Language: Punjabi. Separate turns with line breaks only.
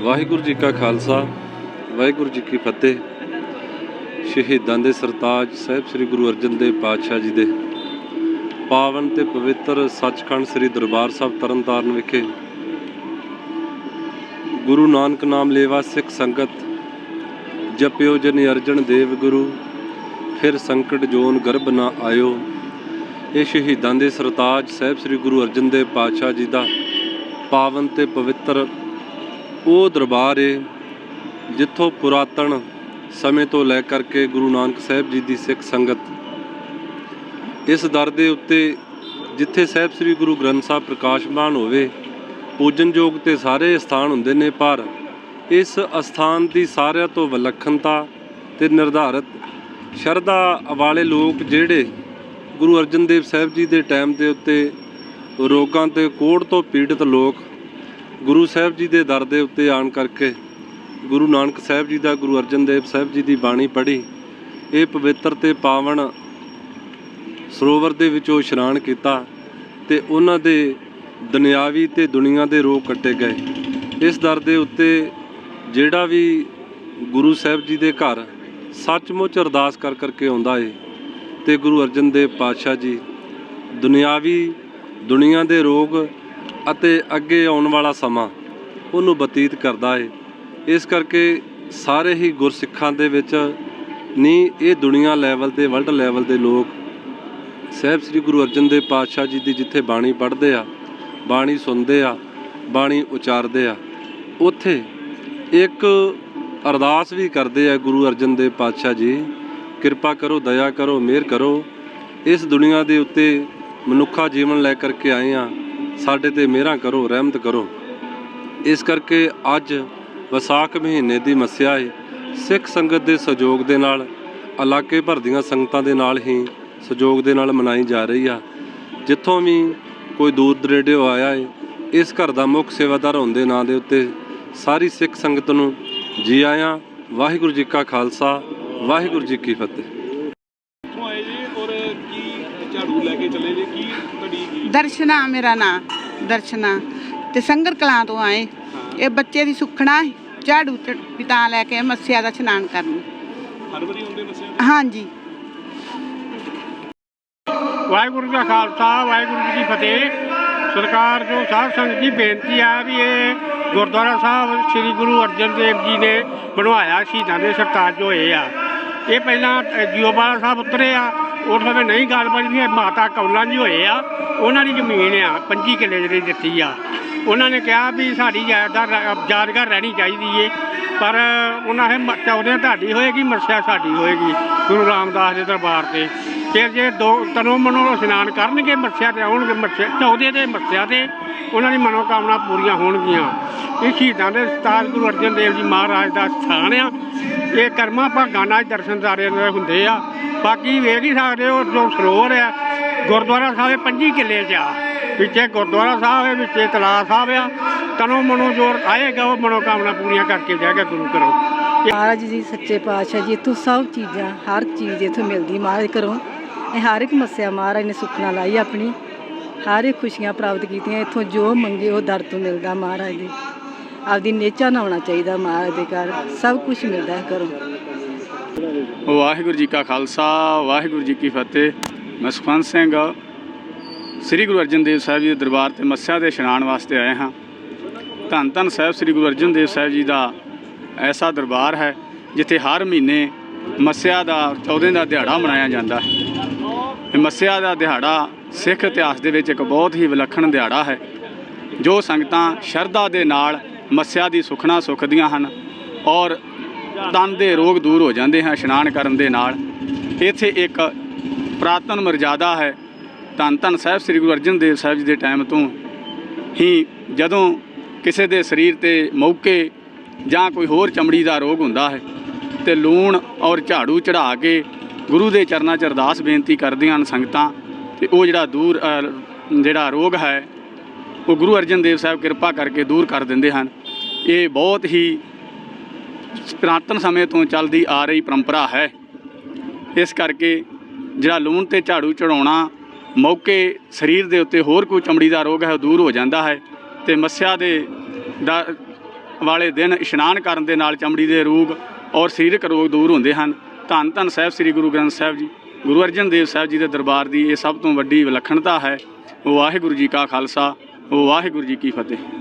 ਵਾਹਿਗੁਰੂ ਜੀ ਕਾ ਖਾਲਸਾ, ਵਾਹਿਗੁਰੂ ਜੀ ਕੀ ਫਤਿਹ। ਸ਼ਹੀਦਾਂ ਦੇ ਸਰਤਾਜ ਸਾਹਿਬ ਸ੍ਰੀ ਗੁਰੂ ਅਰਜਨ ਦੇਵ ਪਾਤਸ਼ਾਹ ਜੀ ਦੇ ਪਾਵਨ ਤੇ ਪਵਿੱਤਰ ਸੱਚਖੰਡ ਸ੍ਰੀ ਦਰਬਾਰ ਸਾਹਿਬ ਤਰਨਤਾਰਨ ਵਿਖੇ। ਗੁਰੂ ਨਾਨਕ ਨਾਮ ਲੇਵਾ ਸਿੱਖ ਸੰਗਤ, ਜਪਿਓ ਜਨ ਅਰਜਨ ਦੇਵ ਗੁਰੂ, ਫਿਰ ਸੰਕਟ ਜੋਨ ਗਰਭ ਨਾ ਆਇਓ। ਇਹ ਸ਼ਹੀਦਾਂ ਦੇ ਸਰਤਾਜ ਸਾਹਿਬ ਸ੍ਰੀ ਗੁਰੂ ਅਰਜਨ ਦੇਵ ਪਾਤਸ਼ਾਹ ਜੀ ਦਾ ਪਾਵਨ ਤੇ ਪਵਿੱਤਰ ਉਹ ਦਰਬਾਰ ਏ, ਜਿੱਥੋਂ ਪੁਰਾਤਨ ਸਮੇਂ ਤੋਂ ਲੈ ਕਰਕੇ ਗੁਰੂ ਨਾਨਕ ਸਾਹਿਬ ਜੀ ਦੀ ਸਿੱਖ ਸੰਗਤ। ਇਸ ਦਰ ਦੇ ਉੱਤੇ ਜਿੱਥੇ ਸਾਹਿਬ ਸ੍ਰੀ ਗੁਰੂ ਗ੍ਰੰਥ ਸਾਹਿਬ ਪ੍ਰਕਾਸ਼ਮਾਨ ਹੋਵੇ ਪੂਜਨਯੋਗ ਤੇ ਸਾਰੇ ਸਥਾਨ ਹੁੰਦੇ ਨੇ ਪਰ ਇਸ ਅਸਥਾਨ ਦੀ ਸਾਰਿਆਂ ਤੋਂ ਵਿਲੱਖਣਤਾ ਤੇ ਨਿਰਧਾਰਤ ਸ਼ਰਧਾ ਵਾਲੇ ਲੋਕ ਜਿਹੜੇ ਗੁਰੂ ਅਰਜਨ ਦੇਵ ਸਾਹਿਬ ਜੀ ਦੇ ਟਾਈਮ ਦੇ ਉੱਤੇ ਰੋਗਾਂ ਤੇ ਕੋੜ ਤੋਂ ਪੀੜਤ ਲੋਕ ਗੁਰੂ ਸਾਹਿਬ ਜੀ ਦੇ ਦਰ ਦੇ ਉੱਤੇ ਆਣ ਕਰਕੇ ਗੁਰੂ ਨਾਨਕ ਸਾਹਿਬ ਜੀ ਦਾ, ਗੁਰੂ ਅਰਜਨ ਦੇਵ ਸਾਹਿਬ ਜੀ ਦੀ ਬਾਣੀ ਪੜ੍ਹੀ, ਇਹ ਪਵਿੱਤਰ ਤੇ ਪਾਵਨ ਸਰੋਵਰ ਦੇ ਵਿੱਚੋਂ ਇਸ਼ਨਾਨ ਕੀਤਾ ਤੇ ਉਹਨਾਂ ਦੇ ਦੁਨਿਆਵੀ ਤੇ ਦੁਨੀਆ ਦੇ ਰੋਗ ਕੱਟੇ ਗਏ। ਇਸ ਦਰ ਦੇ ਉੱਤੇ ਜਿਹੜਾ ਵੀ ਗੁਰੂ ਸਾਹਿਬ ਜੀ ਦੇ ਘਰ ਸੱਚਮੁੱਚ ਅਰਦਾਸ ਕਰ ਕਰਕੇ ਆਉਂਦਾ ਏ ਤੇ ਗੁਰੂ ਅਰਜਨ ਦੇਵ ਪਾਤਸ਼ਾਹ ਜੀ ਦੁਨਿਆਵੀ ਦੁਨੀਆ ਦੇ ਰੋਗ ਅਤੇ ਅੱਗੇ ਆਉਣ ਵਾਲਾ ਸਮਾਂ ਉਹਨੂੰ ਬਤੀਤ ਕਰਦਾ ਏ। ਇਸ ਕਰਕੇ ਸਾਰੇ ਹੀ ਗੁਰਸਿੱਖਾਂ ਦੇ ਵਿੱਚ ਨਹੀਂ ਇਹ ਦੁਨੀਆ ਲੈਵਲ ਤੇ, ਵਰਲਡ ਲੈਵਲ ਦੇ ਲੋਕ ਸਾਹਿਬ ਸ੍ਰੀ ਗੁਰੂ ਅਰਜਨ ਦੇਵ ਪਾਤਸ਼ਾਹ ਜੀ ਦੀ ਜਿੱਥੇ ਬਾਣੀ ਪੜ੍ਹਦੇ ਆ, ਬਾਣੀ ਸੁਣਦੇ ਆ, ਬਾਣੀ ਉਚਾਰਦੇ ਆ, ਉੱਥੇ ਇੱਕ ਅਰਦਾਸ ਵੀ ਕਰਦੇ ਆ ਗੁਰੂ ਅਰਜਨ ਦੇਵ ਪਾਤਸ਼ਾਹ ਜੀ, ਕਿਰਪਾ ਕਰੋ, ਦਇਆ ਕਰੋ, ਮਿਹਰ ਕਰੋ। ਇਸ ਦੁਨੀਆ ਦੇ ਉੱਤੇ ਮਨੁੱਖਾ ਜੀਵਨ ਲੈ ਕਰਕੇ ਆਏ ਆ ਸਾਡੇ ਤੇ ਮਿਹਰਾਂ ਕਰੋ, ਰਹਿਮਤ ਕਰੋ। ਇਸ ਕਰਕੇ ਅੱਜ ਵਿਸਾਖ ਮਹੀਨੇ ਦੀ ਮੱਸਿਆ ਹੈ ਸਿੱਖ ਸੰਗਤ ਦੇ ਸਹਿਯੋਗ ਦੇ ਨਾਲ, ਇਲਾਕੇ ਭਰ ਦੀਆਂ ਸੰਗਤਾਂ ਦੇ ਨਾਲ ਹੀ ਸਹਿਯੋਗ ਦੇ ਨਾਲ ਮਨਾਈ ਜਾ ਰਹੀ ਆ। ਜਿੱਥੋਂ ਵੀ ਕੋਈ ਦੂਰ ਦਰੇਡਿਓ ਆਇਆ ਹੈ ਇਸ ਘਰ ਦਾ ਮੁੱਖ ਸੇਵਾਦਾਰ ਹੋਣ ਦੇ ਨਾਂ ਦੇ ਉੱਤੇ ਸਾਰੀ ਸਿੱਖ ਸੰਗਤ ਨੂੰ ਜੀ ਆਇਆਂ। ਵਾਹਿਗੁਰੂ ਜੀ ਕਾ ਖਾਲਸਾ, ਵਾਹਿਗੁਰੂ ਜੀ ਕੀ ਫਤਿਹ।
ਕਿੱਥੋਂ ਆਏ ਜੀ ਔਰ ਕੀ ਝਾੜੂ ਲੈ ਕੇ ਚੱਲੇ ਜੀ? ਕੀ ਤੁਹਾਡੀ
ਦਰਸ਼ਨਾ ਮੇਰਾ ਨਾਂ ਦਰਸ਼ਨਾ। ਤੇ ਸੰਗਰ ਕਲਾਂ ਤੋਂ ਆਏ। ਇਹ ਬੱਚੇ ਦੀ ਸੁਖਣਾ ਝਾੜੂ ਚ ਪਿਤਾ ਲੈ ਕੇ ਮੱਸਿਆ ਦਾ ਇਸ਼ਨਾਨ ਕਰਨ।
ਹਰ ਵਾਰੀ ਆਉਂਦੇ ਮੱਸਿਆ
ਹਾਂਜੀ।
ਵਾਹਿਗੁਰੂ ਕਾ ਖਾਲਸਾ ਵਾਹਿਗੁਰੂ ਜੀ ਕੀ ਫਤਿਹ। ਸਰਕਾਰ ਜੋ ਸਾਧ ਸੰਗਤ ਜੀ ਬੇਨਤੀ ਆ ਵੀ ਇਹ ਗੁਰਦੁਆਰਾ ਸਾਹਿਬ ਸ੍ਰੀ ਗੁਰੂ ਅਰਜਨ ਦੇਵ ਜੀ ਨੇ ਬਣਵਾਇਆ ਸ਼ਹੀਦਾਂ ਦੇ ਸਰਤਾਜ ਜੋ ਹੋਏ ਆ। ਇਹ ਪਹਿਲਾਂ ਅ, ਜੀਓਵਾਲਾ ਸਾਹਿਬ ਉਤਰੇ ਆ ਉਸ ਸਮੇਂ ਨਹੀਂ ਗੱਲ ਬਣੀ ਇਹ ਮਾਤਾ ਕੌਲਾਂ ਜੀ ਹੋਏ ਆ, ਉਹਨਾਂ ਦੀ ਜ਼ਮੀਨ ਆ 25 ਕਿੱਲੇ ਜਿਹੜੀ ਦਿੱਤੀ ਆ। ਉਹਨਾਂ ਨੇ ਕਿਹਾ ਵੀ ਸਾਡੀ ਜਾਇਦਾਦ ਯਾਦਗਾਰ ਰਹਿਣੀ ਚਾਹੀਦੀ ਏ, ਪਰ ਉਹਨਾਂ ਨੇ ਮ- ਚਾਹੁੰਦੇ ਤੁਹਾਡੀ ਹੋਏਗੀ ਮਰਸਿਆ ਸਾਡੀ ਹੋਏਗੀ, ਗੁਰੂ ਰਾਮਦਾਸ ਦੇ ਦਰਬਾਰ ਤੇ। ਫਿਰ ਜੇ ਦੋ, ਤਨੋ ਮਨੋ ਇਸ਼ਨਾਨ ਕਰਨਗੇ ਮੱਸਿਆ ਤੇ ਆਉਣਗੇ ਮੱਸਿਆ ਚੌਦੇ ਦੇ ਮੱਸਿਆ ਤੇ, ਉਹਨਾਂ ਦੀ ਮਨੋਕਾਮਨਾ ਪੂਰੀਆਂ ਹੋਣਗੀਆਂ। ਇਹ ਸ਼ਹੀਦਾਂ ਦੇ ਸਤਾਰ ਗੁਰੂ ਅਰਜਨ ਦੇਵ ਜੀ ਮਹਾਰਾਜ ਦਾ ਸਥਾਨ ਆ। ਇਹ ਕਰਮਾਂ ਭਾਗਾਂ ਨਾਲ ਦਰਸ਼ਨਦਾਰੇ ਦੇ ਹੁੰਦੇ ਆ। ਬਾਕੀ ਵੇਖ ਹੀ ਸਕਦੇ ਹੋ, ਜੋ ਸਰੋਵਰ ਆ, ਗੁਰਦੁਆਰਾ ਸਾਹਿਬ 25 ਕਿੱਲੇ 'ਚ ਆ। ਵਿੱਚੇ ਗੁਰਦੁਆਰਾ ਸਾਹਿਬ ਹੈ, ਵਿੱਚੇ ਤਲਾਅ ਸਾਹਿਬ ਆ। ਤਨੋਂ ਮਨੋਂ ਜੋਰ ਆਏਗਾ, ਉਹ ਮਨੋਕਾਮਨਾ ਪੂਰੀਆਂ ਕਰਕੇ ਜਾਏਗਾ ਗੁਰੂ ਕਰੋ
ਮਹਾਰਾਜ ਜੀ, ਸੱਚੇ ਪਾਤਸ਼ਾਹ ਜੀ, ਇੱਥੋਂ ਸਭ ਚੀਜ਼ਾਂ, ਹਰ ਚੀਜ਼ ਇੱਥੋਂ ਮਿਲਦੀ ਮਹਾਰਾਜ ਘਰੋਂ। ਇਹ ਹਰ ਇੱਕ ਮੱਸਿਆ ਮਹਾਰਾਜ ਨੇ ਸੁਖਨਾ ਲਾਈ ਆਪਣੀ। ਹਰ ਇੱਕ ਖੁਸ਼ੀਆਂ ਪ੍ਰਾਪਤ ਕੀਤੀਆਂ, ਇੱਥੋਂ ਜੋ ਮੰਗੇ ਉਹ ਦਰ ਤੋਂ ਮਿਲਦਾ ਮਹਾਰਾਜ ਦੇ। ਆਪਦੀ ਨੇਚਾ ਨਾ ਹੋਣਾ ਚਾਹੀਦਾ ਮਹਾਰਾਜ ਦੇ ਘਰ, ਸਭ ਕੁਝ ਮਿਲਦਾ ਹੈ ਘਰੋਂ।
ਵਾਹਿਗੁਰੂ ਜੀ ਕਾ ਖਾਲਸਾ, ਵਾਹਿਗੁਰੂ ਜੀ ਕੀ ਫਤਿਹ। ਮੈਂ ਸੁਖਵੰਤ ਸਿੰਘ, ਸ੍ਰੀ ਗੁਰੂ ਅਰਜਨ ਦੇਵ ਸਾਹਿਬ ਜੀ ਦੇ ਦਰਬਾਰ ਤੇ ਮੱਸਿਆ ਦੇ ਇਸ਼ਨਾਨ ਵਾਸਤੇ ਆਏ ਹਾਂ। ਧੰਨ ਧੰਨ ਸਾਹਿਬ ਸ੍ਰੀ ਗੁਰੂ ਅਰਜਨ ਦੇਵ ਸਾਹਿਬ ਜੀ ਦਾ ਐਸਾ ਦਰਬਾਰ ਹੈ, ਜਿੱਥੇ ਹਰ ਮਹੀਨੇ ਮੱਸਿਆ ਦਾ 14 ਦਾ ਦਿਹਾੜਾ ਮਨਾਇਆ ਜਾਂਦਾ ਹੈ। ਮੱਸਿਆ ਦਾ ਦਿਹਾੜਾ ਸਿੱਖ ਇਤਿਹਾਸ ਦੇ ਵਿੱਚ ਇੱਕ ਬਹੁਤ ਹੀ ਵਿਲੱਖਣ ਦਿਹਾੜਾ ਹੈ, ਜੋ ਸੰਗਤਾਂ ਸ਼ਰਧਾ ਦੇ ਨਾਲ ਮੱਸਿਆ ਦੀ ਸੁਖਣਾ ਸੁਖਦੀਆਂ ਹਨ ਔਰ ਤਨ ਦੇ ਰੋਗ ਦੂਰ ਹੋ ਜਾਂਦੇ ਹਨ, ਇਸ਼ਨਾਨ ਕਰਨ ਦੇ ਨਾਲ। ਇੱਥੇ ਇੱਕ ਪ੍ਰਾਤਨ ਮਰਜ਼ਾਦਾ ਹੈ। ਧੰਨ ਧੰਨ ਸਾਹਿਬ, ਸ੍ਰੀ ਗੁਰੂ ਅਰਜਨ ਦੇਵ ਸਾਹਿਬ ਜੀ ਦੇ ਟਾਈਮ ਤੋਂ ਹੀ ਜਦੋਂ ਕਿਸੇ ਦੇ ਸਰੀਰ ਤੇ ਮੌਕੇ ਜਾਂ ਕੋਈ ਹੋਰ ਚਮੜੀ ਦਾ ਰੋਗ ਹੁੰਦਾ ਹੈ ਤੇ ਲੂਣ ਔਰ ਝਾੜੂ ਚੜਾ ਕੇ ਗੁਰੂ ਦੇ ਚਰਨਾਂ 'ਚ ਅਰਦਾਸ ਬੇਨਤੀ ਕਰਦੀਆਂ ਹਨ ਸੰਗਤਾਂ ਤੇ ਉਹ ਜਿਹੜਾ ਦੂਰ ਜਿਹੜਾ ਰੋਗ ਹੈ, ਉਹ ਗੁਰੂ ਅਰਜਨ ਦੇਵ ਸਾਹਿਬ ਕਿਰਪਾ ਕਰਕੇ ਦੂਰ ਕਰ ਦਿੰਦੇ ਹਨ। ਇਹ ਬਹੁਤ ਹੀ ਪੁਰਾਤਨ ਸਮੇਂ ਤੋਂ ਚੱਲਦੀ ਆ ਰਹੀ ਪਰੰਪਰਾ ਹੈ। ਇਸ ਕਰਕੇ ਜਿਹੜਾ ਲੂਣ ਤੇ ਝਾੜੂ ਚੜਾਉਣਾ ਮੌਕੇ ਸਰੀਰ ਦੇ ਉੱਤੇ ਹੋਰ ਕੋਈ ਚਮੜੀ ਦਾ ਰੋਗ ਹੈ, ਉਹ ਦੂਰ ਹੋ ਜਾਂਦਾ ਹੈ ਤੇ ਮੱਸਿਆ ਦੇ ਦਾ ਵਾਲੇ ਦਿਨ ਇਸ਼ਨਾਨ ਕਰਨ ਦੇ ਨਾਲ ਚਮੜੀ ਦੇ ਰੋਗ ਔਰ ਸਰੀਰਕ ਰੋਗ ਦੂਰ ਹੁੰਦੇ ਹਨ। ਧੰਨ ਧੰਨ ਸਾਹਿਬ ਸ੍ਰੀ ਗੁਰੂ ਗ੍ਰੰਥ ਸਾਹਿਬ ਜੀ, ਗੁਰੂ ਅਰਜਨ ਦੇਵ ਸਾਹਿਬ ਜੀ ਦੇ ਦਰਬਾਰ ਦੀ ਇਹ ਸਭ ਤੋਂ ਵੱਡੀ ਵਿਲੱਖਣਤਾ ਹੈ। ਵਾਹਿਗੁਰੂ ਜੀ ਕਾ ਖਾਲਸਾ, ਵਾਹਿਗੁਰੂ ਜੀ ਕੀ ਫਤਿਹ।